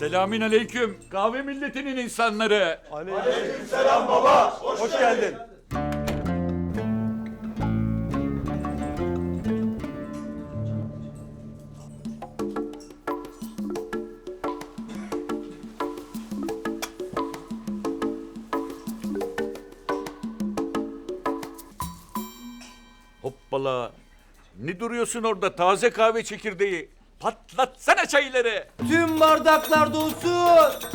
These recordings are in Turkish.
Selamün aleyküm. Kahve milletinin insanları. Aleykümselam baba. Hoş, geldin. Hoppala. Ne duruyorsun orada taze kahve çekirdeği? Patlatsana çayları. Tüm bardaklar dolsun.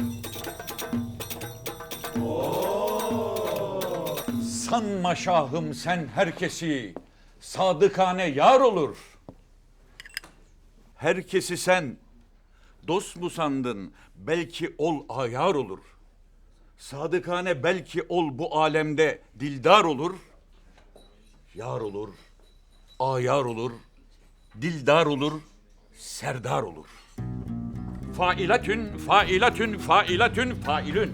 Sanma şahım sen herkesi. Sadıkane yar olur. Herkesi sen dost mu sandın? Belki ol ayar olur. Sadıkane belki ol bu alemde dildar olur. Yar olur, ayar olur, dildar olur, serdar olur. Failatün, failatün, failatün, failün.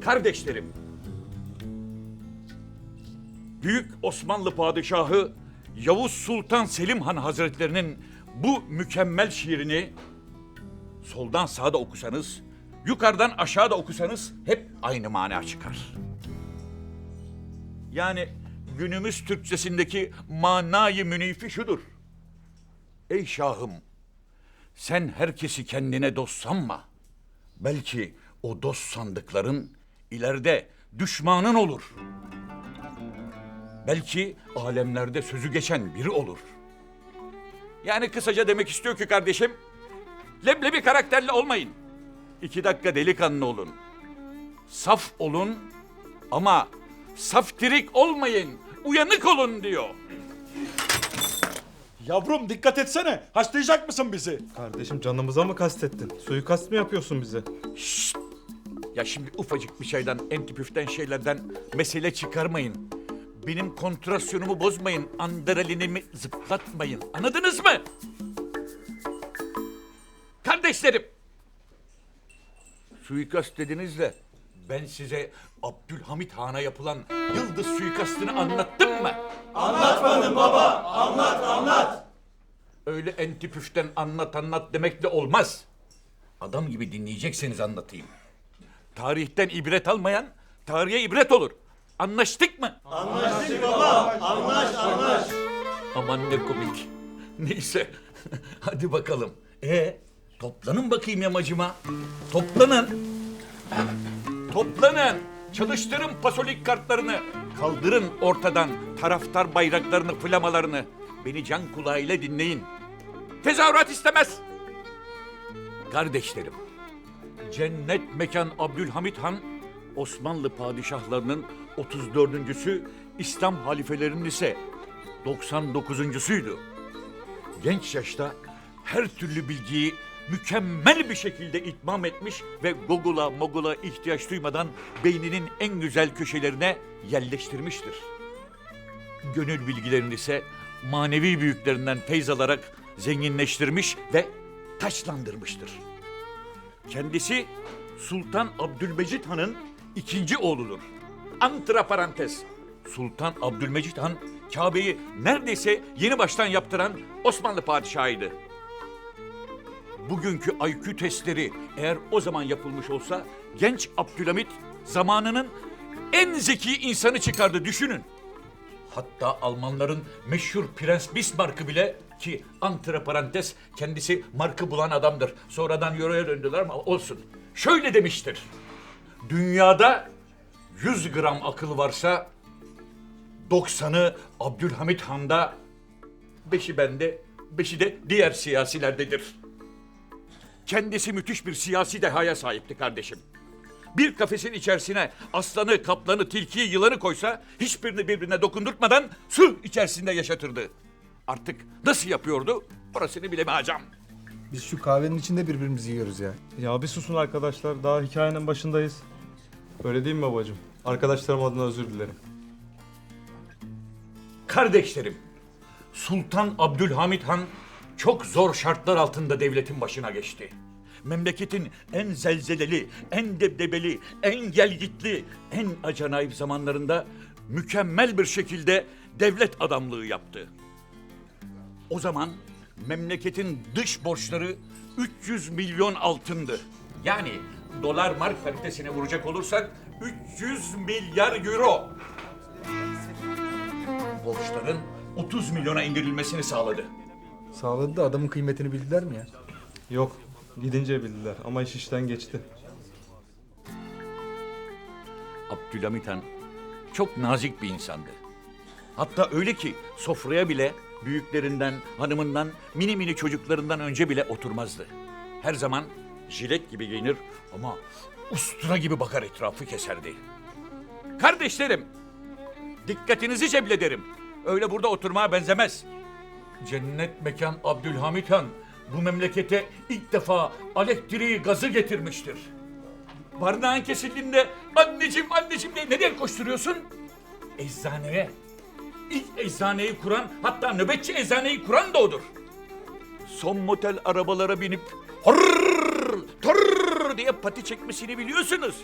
Kardeşlerim, Büyük Osmanlı Padişahı Yavuz Sultan Selim Han Hazretlerinin bu mükemmel şiirini soldan sağa da okusanız, yukarıdan aşağı da okusanız hep aynı mana çıkar. Yani günümüz Türkçesindeki manayı münifi şudur. Ey şahım, sen herkesi kendine dost sanma. Belki o dost sandıkların ileride düşmanın olur. Belki alemlerde sözü geçen biri olur. Yani kısaca demek istiyor ki kardeşim, leblebi karakterli olmayın. İki dakika delikanlı olun. Saf olun ama saftirik olmayın, uyanık olun diyor. Yavrum dikkat etsene. Haşlayacak mısın bizi? Kardeşim canımıza mı kastettin? Suikast mı yapıyorsun bize? Ya şimdi ufacık bir şeyden, entipüften şeylerden mesele çıkarmayın. Benim kontrasyonumu bozmayın, andrenalinimi zıplatmayın. Anladınız mı? Kardeşlerim! Suikast dediniz de ben size Abdülhamit Han'a yapılan Yıldız suikastını anlattım mı? Anlatmadın baba, anlat anlat. Öyle entipüften anlat anlat demekle olmaz. Adam gibi dinleyecekseniz anlatayım. Tarihten ibret almayan tarihe ibret olur. Anlaştık mı? Anlaştık baba. Anlaş anlaş. Aman ne komik. Neyse. Hadi bakalım. E toplanın bakayım yamacıma. Toplanın. Toplanın. Çalıştırın pasolik kartlarını. Kaldırın ortadan taraftar bayraklarını, flamalarını. Beni can kulağıyla dinleyin. Tezahürat istemez. Kardeşlerim, Cennet Mekan Abdülhamit Han Osmanlı padişahlarının 34.sü, İslam halifelerinin ise 99.suydu. Genç yaşta her türlü bilgiyi mükemmel bir şekilde itmam etmiş ve Google'a Moogle'a ihtiyaç duymadan beyninin en güzel köşelerine yerleştirmiştir. Gönül bilgilerini ise manevi büyüklerinden feyz alarak zenginleştirmiş ve taçlandırmıştır. Kendisi Sultan Abdülmecit Han'ın ikinci oğludur. Antra parantez. Sultan Abdülmecit Han Kabe'yi neredeyse yeni baştan yaptıran Osmanlı padişahıydı. Bugünkü IQ testleri eğer o zaman yapılmış olsa genç Abdülhamit zamanının en zeki insanı çıkardı düşünün. Hatta Almanların meşhur Prens Bismarck'ı bile ki antre parantez kendisi markı bulan adamdır. Sonradan euroya döndüler ama olsun. Şöyle demiştir. Dünyada 100 gram akıl varsa 90'ı Abdülhamit Han'da, beşi bende, beşi de diğer siyasilerdedir. Kendisi müthiş bir siyasi dehaya sahipti kardeşim. Bir kafesin içerisine aslanı, kaplanı, tilkiyi, yılanı koysa hiçbirini birbirine dokundurtmadan su içerisinde yaşatırdı. Artık nasıl yapıyordu orasını bilemeyeceğim. Biz şu kahvenin içinde birbirimizi yiyoruz ya. Ya bir susun arkadaşlar. Daha hikayenin başındayız. Öyle değil mi babacığım? Arkadaşlarım adına özür dilerim. Kardeşlerim, Sultan Abdülhamit Han çok zor şartlar altında devletin başına geçti. Memleketin en zelzeleli, en debdebeli, en gelgitli, en acayip zamanlarında mükemmel bir şekilde devlet adamlığı yaptı. O zaman memleketin dış borçları 300 milyon altındı. Yani dolar mark paritesine vuracak olursak 300 milyar euro. Borçların 30 milyona indirilmesini sağladı. Sağladı da adamın kıymetini bildiler mi ya? Yok. Gidince bildiler ama iş işten geçti. Abdülhamit Han çok nazik bir insandı. Hatta öyle ki sofraya bile büyüklerinden, hanımından, mini mini çocuklarından önce bile oturmazdı. Her zaman jilet gibi giyinir ama ustura gibi bakar etrafı keserdi. Kardeşlerim, dikkatinizi ceblederim. Öyle burada oturmaya benzemez. Cennet mekan Abdülhamit Han bu memlekete ilk defa elektriği gazı getirmiştir. Barınağın kesildiğinde anneciğim anneciğim diye nereye koşturuyorsun? Eczaneye. İlk eczaneyi kuran hatta nöbetçi eczaneyi kuran da odur. Son model arabalara binip hırrrr, tırrrr diye pati çekmesini biliyorsunuz.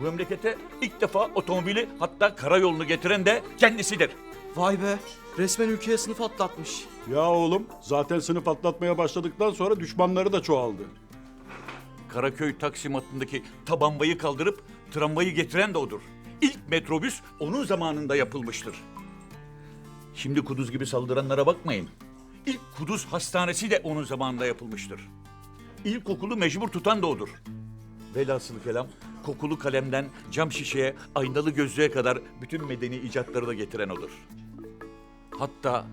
Bu memlekete ilk defa otomobili hatta karayolunu getiren de kendisidir. Vay be. Resmen ülkeye sınıf atlatmış. Ya oğlum zaten sınıf atlatmaya başladıktan sonra düşmanları da çoğaldı. Karaköy Taksim hattındaki tabanbayı kaldırıp tramvayı getiren de odur. İlk metrobüs onun zamanında yapılmıştır. Şimdi kuduz gibi saldıranlara bakmayın. İlk kuduz hastanesi de onun zamanında yapılmıştır. İlk okulu mecbur tutan da odur. Velhasılı kelam kokulu kalemden cam şişeye, aynalı gözlüğe kadar bütün medeni icatları da getiren odur. Hatta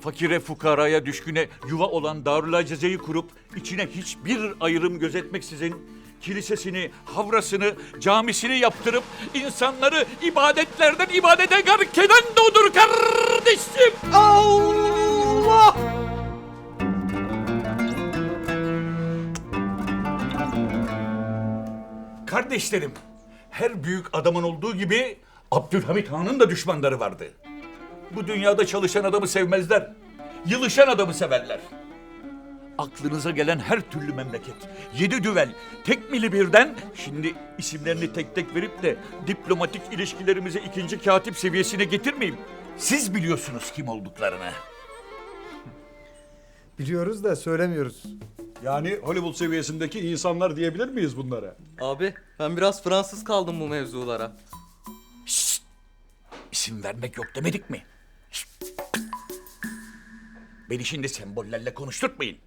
fakire fukaraya düşküne yuva olan Darül Acize'yi kurup içine hiçbir ayrım gözetmeksizin kilisesini, havrasını, camisini yaptırıp insanları ibadetlerden ibadete gark eden de odur kardeşim. Allah! Kardeşlerim, her büyük adamın olduğu gibi Abdülhamit Han'ın da düşmanları vardı. Bu dünyada çalışan adamı sevmezler. Yılışan adamı severler. Aklınıza gelen her türlü memleket, yedi düvel, tek mili birden, şimdi isimlerini tek tek verip de diplomatik ilişkilerimizi ikinci katip seviyesine getirmeyeyim. Siz biliyorsunuz kim olduklarını. Biliyoruz da söylemiyoruz. Yani Hollywood seviyesindeki insanlar diyebilir miyiz bunlara? Abi ben biraz Fransız kaldım bu mevzulara. İsim vermek yok demedik mi? Şşt! Beni şimdi sembollerle konuşturtmayın.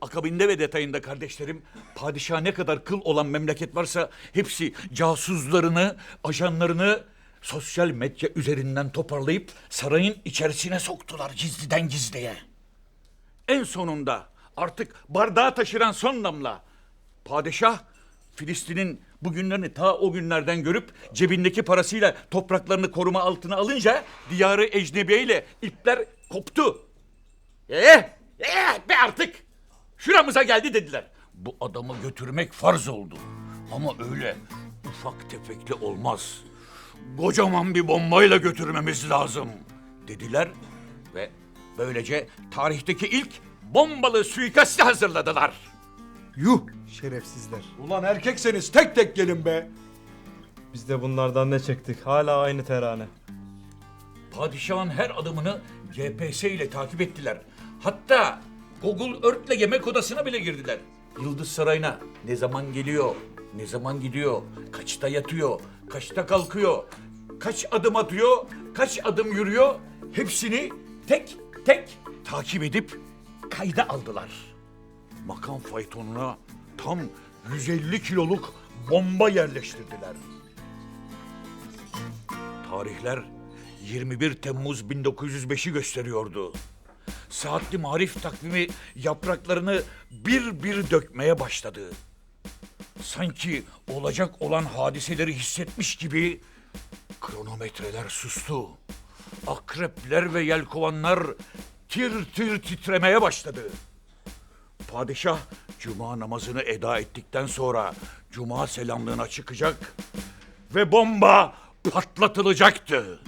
Akabinde ve detayında kardeşlerim, padişah ne kadar kıl olan memleket varsa hepsi casuslarını, ajanlarını sosyal medya üzerinden toparlayıp sarayın içerisine soktular gizliden gizliye. En sonunda artık bardağı taşıran son damla. Padişah Filistin'in bugünlerini ta o günlerden görüp cebindeki parasıyla topraklarını koruma altına alınca diyarı ecnebiye ile ipler koptu. Eh, eh be artık. Şuramıza geldi dediler. Bu adamı götürmek farz oldu. Ama öyle ufak tefekli olmaz. Kocaman bir bombayla götürmemiz lazım dediler ve böylece tarihteki ilk bombalı suikasti hazırladılar. Yuh şerefsizler. Ulan erkekseniz tek tek gelin be. Biz de bunlardan ne çektik? Hala aynı terane. Padişahın her adımını GPS ile takip ettiler. Hatta Google Earth'le yemek odasına bile girdiler. Yıldız Sarayı'na ne zaman geliyor, ne zaman gidiyor, kaçta yatıyor, kaçta kalkıyor, kaç adım atıyor, kaç adım yürüyor hepsini tek tek takip edip kayda aldılar. Makam faytonuna tam 150 kiloluk bomba yerleştirdiler. Tarihler 21 Temmuz 1905'i gösteriyordu. Saatli marif takvimi yapraklarını bir bir dökmeye başladı. Sanki olacak olan hadiseleri hissetmiş gibi kronometreler sustu. Akrepler ve yelkovanlar tir tir titremeye başladı. Padişah cuma namazını eda ettikten sonra cuma selamlığına çıkacak ve bomba patlatılacaktı.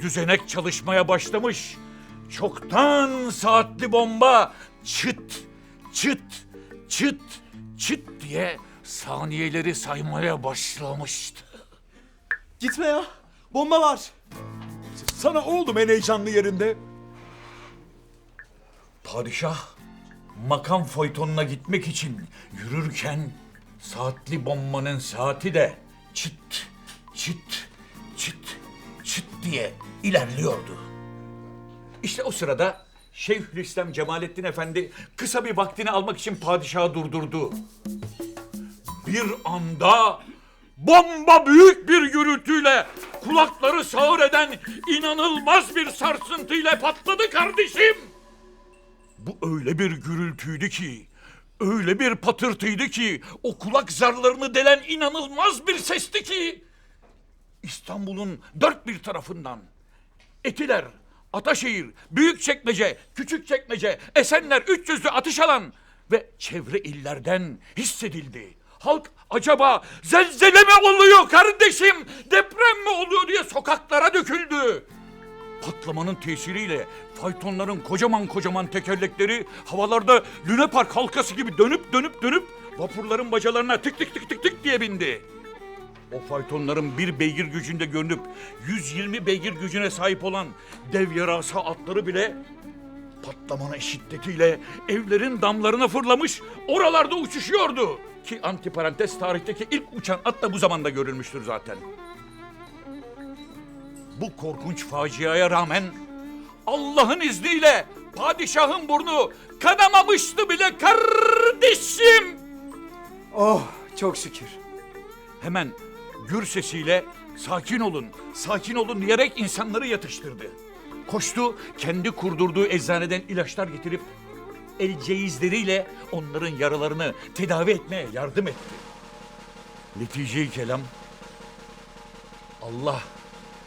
Düzenek çalışmaya başlamış. Çoktan saatli bomba çıt çıt çıt çıt diye saniyeleri saymaya başlamıştı. Gitme ya. Bomba var. Sana oğlum en heyecanlı yerinde. Padişah makam faytonuna gitmek için yürürken saatli bombanın saati de çıt çıt çıt çıt diye ilerliyordu. İşte o sırada Şeyhülislam Cemalettin Efendi kısa bir vaktini almak için padişahı durdurdu. Bir anda bomba büyük bir gürültüyle kulakları sağır eden inanılmaz bir sarsıntıyla patladı kardeşim. Bu öyle bir gürültüydü ki, öyle bir patırtıydı ki, o kulak zarlarını delen inanılmaz bir sesti ki, İstanbul'un dört bir tarafından Etiler, Ataşehir, Büyükçekmece, Küçükçekmece, Esenler, Üçüzlü, Atışalan ve çevre illerden hissedildi. Halk acaba zelzele mi oluyor kardeşim, deprem mi oluyor diye sokaklara döküldü. Patlamanın tesiriyle faytonların kocaman kocaman tekerlekleri havalarda Luna Park halkası gibi dönüp dönüp dönüp vapurların bacalarına tık tık tık tık tık diye bindi. O faytonların bir beygir gücünde görünüp 120 beygir gücüne sahip olan dev yarasa atları bile patlamanın şiddetiyle evlerin damlarına fırlamış, oralarda uçuşuyordu. Ki antiparantez tarihteki ilk uçan at da bu zamanda görülmüştür zaten. Bu korkunç faciaya rağmen Allah'ın izniyle padişahın burnu kanamamıştı bile kardeşim. Oh çok şükür. Hemen gür sesiyle sakin olun, sakin olun diyerek insanları yatıştırdı. Koştu, kendi kurdurduğu eczaneden ilaçlar getirip el ceyizleriyle onların yaralarını tedavi etmeye yardım etti. Netice-i kelam, Allah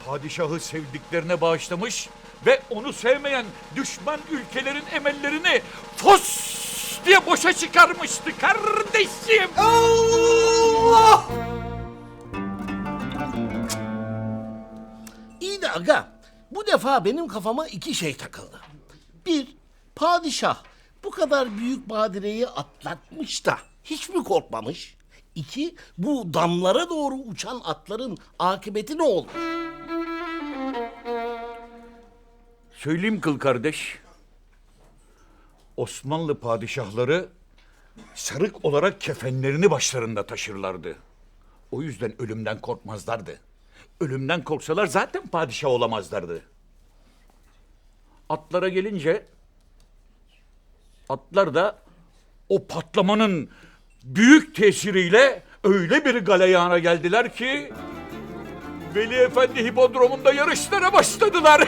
padişahı sevdiklerine bağışlamış ve onu sevmeyen düşman ülkelerin emellerini fos diye boşa çıkarmıştı kardeşim. İyi de aga, bu defa benim kafama iki şey takıldı. Bir, padişah bu kadar büyük badireyi atlatmış da hiç mi korkmamış? İki, bu damlara doğru uçan atların akıbeti ne oldu? Söyleyeyim kıl kardeş. Osmanlı padişahları sarık olarak kefenlerini başlarında taşırlardı. O yüzden ölümden korkmazlardı. Ölümden korksalar zaten padişah olamazlardı. Atlara gelince atlar da o patlamanın büyük tesiriyle öyle bir galeyana geldiler ki Veli Efendi hipodromunda yarışlara başladılar.